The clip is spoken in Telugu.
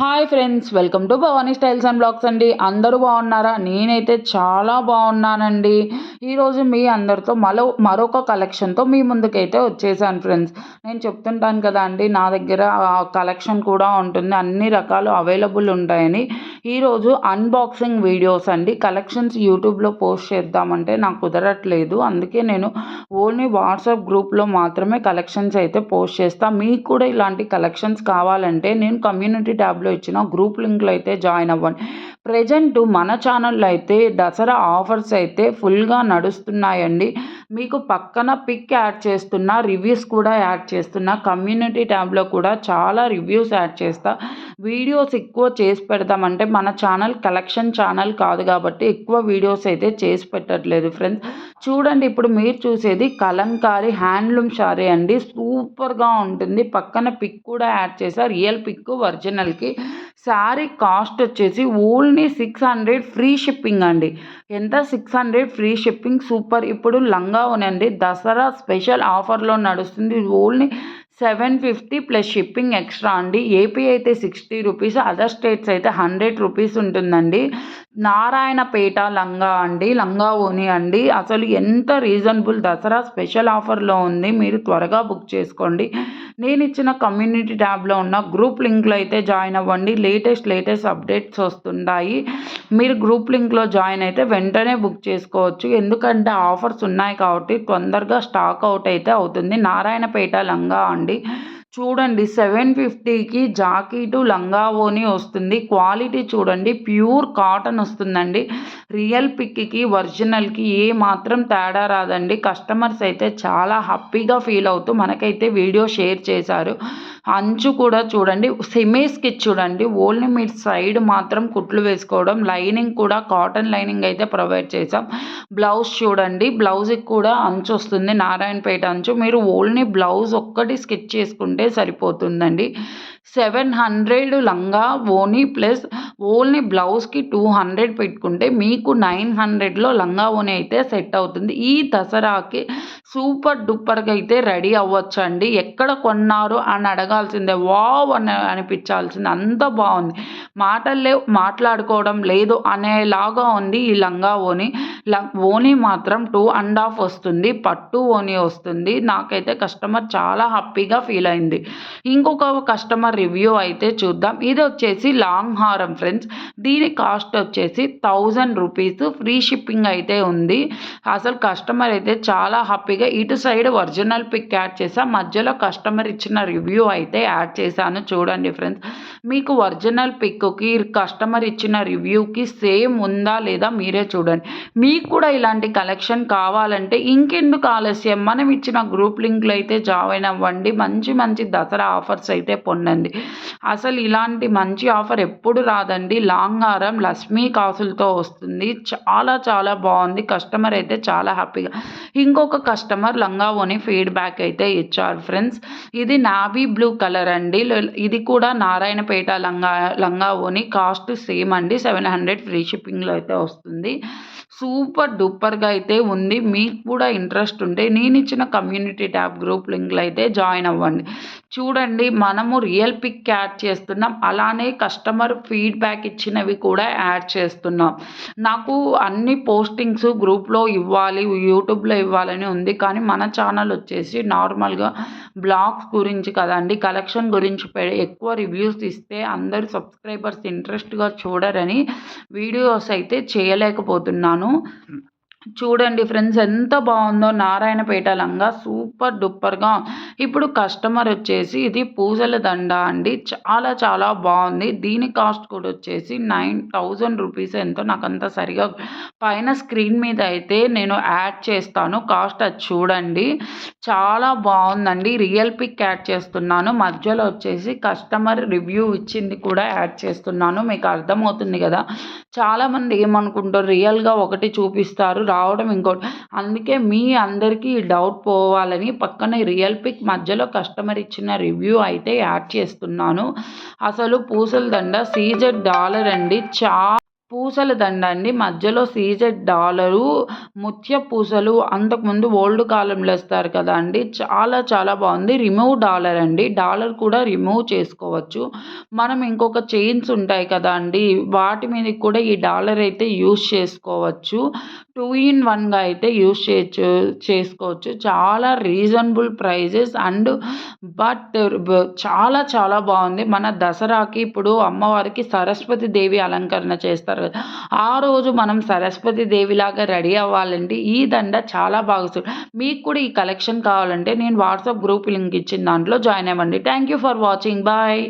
Hi friends welcome to Bhavani styles and blogs అండి. అందరూ బాగున్నారా? నేనైతే చాలా బాగున్నానండి. ఈరోజు మీ అందరితో మరో మరొక కలెక్షన్తో మీ ముందుకైతే వచ్చేసాను ఫ్రెండ్స్. నేను చెప్తుంటాను కదా అండి నా దగ్గర కలెక్షన్ కూడా ఉంటుంది. అన్ని రకాలు అవైలబుల్ ఉంటాయని. ఈరోజు అన్బాక్సింగ్ వీడియోస్ అండి. కలెక్షన్స్ యూట్యూబ్లో పోస్ట్ చేద్దామంటే నాకు కుదరట్లేదు. అందుకే నేను ఓన్లీ వాట్సాప్ గ్రూప్లో మాత్రమే కలెక్షన్స్ అయితే పోస్ట్ చేస్తాను మీకు కూడా ఇలాంటి కలెక్షన్స్ కావాలంటే నేను కమ్యూనిటీ ట్యాబ్లో ఇచ్చిన గ్రూప్ లింక్లో అయితే జాయిన్ అవ్వండి. ప్రజెంట్ మన ఛానల్లో అయితే దసరా ఆఫర్స్ అయితే ఫుల్గా నడుస్తున్నాయండి. మీకు పక్కన పిక్ యాడ్ చేస్తున్నా రివ్యూస్ కూడా యాడ్ చేస్తున్నా కమ్యూనిటీ ట్యాబ్లో కూడా చాలా రివ్యూస్ యాడ్ చేస్తా. వీడియోస్ ఎక్కువ చేసి పెడతామంటే మన ఛానల్ కలెక్షన్ ఛానల్ కాదు కాబట్టి ఎక్కువ వీడియోస్ అయితే చేసి పెట్టట్లేదు ఫ్రెండ్స్. చూడండి ఇప్పుడు మీరు చూసేది కలంకారీ హ్యాండ్లూమ్ శారీ అండి. సూపర్గా ఉంటుంది. పక్కన పిక్ కూడా యాడ్ చేసా. రియల్ పిక్ ఒరిజినల్కి. శారీ కాస్ట్ వచ్చేసి only six hundred free shipping అండి. ఎంత? Six hundred free shipping super. ఇప్పుడు లంగా ఉనండి దసరా స్పెషల్ ఆఫర్లో నడుస్తుంది. Only seven fifty plus shipping extra అండి. ఏపీ అయితే సిక్స్టీ రూపీస్ అదర్ స్టేట్స్ అయితే హండ్రెడ్ రూపీస్ ఉంటుందండి. నారాయణపేట లంగా అండి లంగా ఓని అండి. అసలు ఎంత రీజనబుల్ దసరా స్పెషల్ ఆఫర్లో ఉంది మీరు త్వరగా బుక్ చేసుకోండి. నేను ఇచ్చిన కమ్యూనిటీ ట్యాబ్లో ఉన్న గ్రూప్ లింక్లో అయితే జాయిన్ అవ్వండి. లేటెస్ట్ లేటెస్ట్ అప్డేట్స్ వస్తుంటాయి. మీరు గ్రూప్ లింక్లో జాయిన్ అయితే వెంటనే బుక్ చేసుకోవచ్చు. ఎందుకంటే ఆఫర్స్ ఉన్నాయి కాబట్టి తొందరగా స్టాక్ అవుట్ అయితే అవుతుంది. నారాయణపేట లంగా అండి. చూడండి సెవెన్ ఫిఫ్టీకి జాకెట్ లంగా ఓని వస్తుంది. క్వాలిటీ చూడండి ప్యూర్ కాటన్ వస్తుందండి. రియల్ పిక్కి ఒరిజినల్కి ఏ మాత్రం తేడా రాదండి. కస్టమర్స్ అయితే చాలా హ్యాపీగా ఫీల్ అవుతూ మనకైతే వీడియో షేర్ చేశారు. అంచు కూడా చూడండి సెమీ చూడండి. ఓన్లీ మీరు సైడ్ మాత్రం కుట్లు వేసుకోవడం లైనింగ్ కూడా కాటన్ లైనింగ్ అయితే ప్రొవైడ్ చేసాం బ్లౌజ్ చూడండి బ్లౌజ్కి కూడా అంచు వస్తుంది. నారాయణపేట అంచు. మీరు ఓన్లీ బ్లౌజ్ ఒక్కటి స్కెచ్ చేసుకుంటే సరిపోతుందండి. సెవెన్ హండ్రెడ్ లంగా ఓనీ ప్లస్ ఓన్లీ బ్లౌజ్కి టూ హండ్రెడ్ పెట్టుకుంటే మీకు నైన్ హండ్రెడ్లో లంగా ఓనీ అయితే సెట్ అవుతుంది. ఈ దసరాకి సూపర్ డూపర్గా అయితే రెడీ అవ్వచ్చు అండి ఎక్కడ కొన్నారు అని అడగాల్సిందే. వావ్ అని అనిపించాల్సిందే. అంత బాగుంది. మాటలు లేవు మాట్లాడుకోవడం లేదు అనేలాగా ఉంది ఈ లంగా ఓని ఓనీ మాత్రం టూ అండ్ హాఫ్ వస్తుంది పట్టు ఓనీ వస్తుంది. నాకైతే కస్టమర్ చాలా హ్యాపీగా ఫీల్ అయింది. ఇంకొక కస్టమర్ రివ్యూ అయితే చూద్దాం. ఇది వచ్చేసి లాంగ్ హారం ఫ్రెండ్స్. దీని కాస్ట్ వచ్చేసి థౌజండ్ రూపీస్. ఫ్రీ షిప్పింగ్ అయితే ఉంది. అసలు కస్టమర్ అయితే చాలా హ్యాపీగా ఇటు సైడ్ ఒరిజినల్ పిక్ యాడ్ చేసా మధ్యలో కస్టమర్ ఇచ్చిన రివ్యూ అయితే యాడ్ చేశాను. చూడండి ఫ్రెండ్స్. మీకు ఒరిజినల్ పిక్కి కస్టమర్ ఇచ్చిన రివ్యూకి సేమ్ ఉందా లేదా మీరే చూడండి. మీకు కూడా ఇలాంటి కలెక్షన్ కావాలంటే ఇంకెందుకు ఆలస్యం? మనం ఇచ్చిన గ్రూప్ లింక్లు అయితే జాయిన్ అవ్వండి. మంచి మంచి దసరా ఆఫర్స్ అయితే పొందండి. అసలు ఇలాంటి మంచి ఆఫర్ ఎప్పుడు రాదండి. లాంగారం లక్ష్మీ కాసులతో వస్తుంది. చాలా చాలా బాగుంది. కస్టమర్ అయితే చాలా హ్యాపీగా. ఇంకొక కస్టమర్ లంగావోని ఫీడ్బ్యాక్ అయితే ఇచ్చారు ఫ్రెండ్స్. ఇది నావీ బ్లూ కలర్ అండి. ఇది కూడా నారాయణపేట లంగా లంగావోని కాస్ట్ సేమ్ అండి. సెవెన్ హండ్రెడ్ ఫ్రీ షిప్పింగ్లో అయితే వస్తుంది. సూపర్ డూపర్గా అయితే ఉంది. మీకు కూడా ఇంట్రెస్ట్ ఉంటే నేను ఇచ్చిన కమ్యూనిటీ ట్యాబ్ గ్రూప్ లింక్లు అయితే జాయిన్ అవ్వండి. చూడండి మనము రియల్ పిక్ యాడ్ చేస్తున్నాం. అలానే కస్టమర్ ఫీడ్బ్యాక్ ఇచ్చినవి కూడా యాడ్ చేస్తున్నాం. నాకు అన్ని పోస్టింగ్స్ గ్రూప్లో ఇవ్వాలి యూట్యూబ్లో ఇవ్వాలని ఉంది. కానీ మన ఛానల్ వచ్చేసి నార్మల్గా బ్లాగ్స్ గురించి కదండి కలెక్షన్ గురించి ఎక్కువ రివ్యూస్ ఇస్తే అందరు సబ్స్క్రైబర్స్ ఇంట్రెస్ట్గా చూడరని వీడియోస్ అయితే చేయలేకపోతున్నాను. చూడండి ఫ్రెండ్స్ ఎంత బాగుందో నారాయణపేట లంగా సూపర్ డూపర్గా ఇప్పుడు కస్టమర్ వచ్చేసి ఇది పూజల దండ అండి. చాలా చాలా బాగుంది. దీని కాస్ట్ కూడా వచ్చేసి నైన్ థౌజండ్ రూపీస్ ఎంతో. నాకు అంత సరిగా పైన స్క్రీన్ మీద అయితే నేను యాడ్ చేస్తాను. కాస్ట్ అది చూడండి. చాలా బాగుందండి. రియల్ పిక్ యాడ్ చేస్తున్నాను. మధ్యలో వచ్చేసి కస్టమర్ రివ్యూ ఇచ్చింది కూడా యాడ్ చేస్తున్నాను. మీకు అర్థమవుతుంది కదా? చాలామంది ఏమనుకుంటారు? రియల్గా ఒకటి చూపిస్తారు. రావడం ఇంకోటి. అందుకే మీ అందరికీ ఈ డౌట్ పోవాలని పక్కన రియల్ పిక్ మధ్యలో కస్టమర్ ఇచ్చిన రివ్యూ అయితే యాడ్ చేస్తున్నాను. అసలు పూసల దండ సీజెడ్ డాలర్ అండి. చా పూసల దండ అండి. మధ్యలో సీజెడ్ డాలరు ముత్య పూసలు అంతకుముందు ఓల్డ్ కాలంలో ఇస్తారు కదా అండి. చాలా చాలా బాగుంది. రిమూవ్ డాలర్ అండి. డాలర్ కూడా రిమూవ్ చేసుకోవచ్చు. మనం ఇంకొక చైన్స్ ఉంటాయి కదా అండి. వాటి మీద కూడా ఈ డాలర్ అయితే యూస్ చేసుకోవచ్చు. టూ ఇన్ వన్గా అయితే యూస్ చేయచ్చు చేసుకోవచ్చు. చాలా రీజనబుల్ ప్రైజెస్ అండ్ బట్ చాలా చాలా బాగుంది. మన దసరాకి ఇప్పుడు అమ్మవారికి సరస్వతి దేవి అలంకరణ చేస్తారు కదా. ఆ రోజు మనం సరస్వతి దేవిలాగా రెడీ అవ్వాలంటే ఈ దండ చాలా బాగా మీకు కూడా ఈ కలెక్షన్ కావాలంటే నేను వాట్సాప్ గ్రూప్ లింక్ ఇచ్చిన దాంట్లో జాయిన్ అవ్వండి. Thank you for watching. Bye.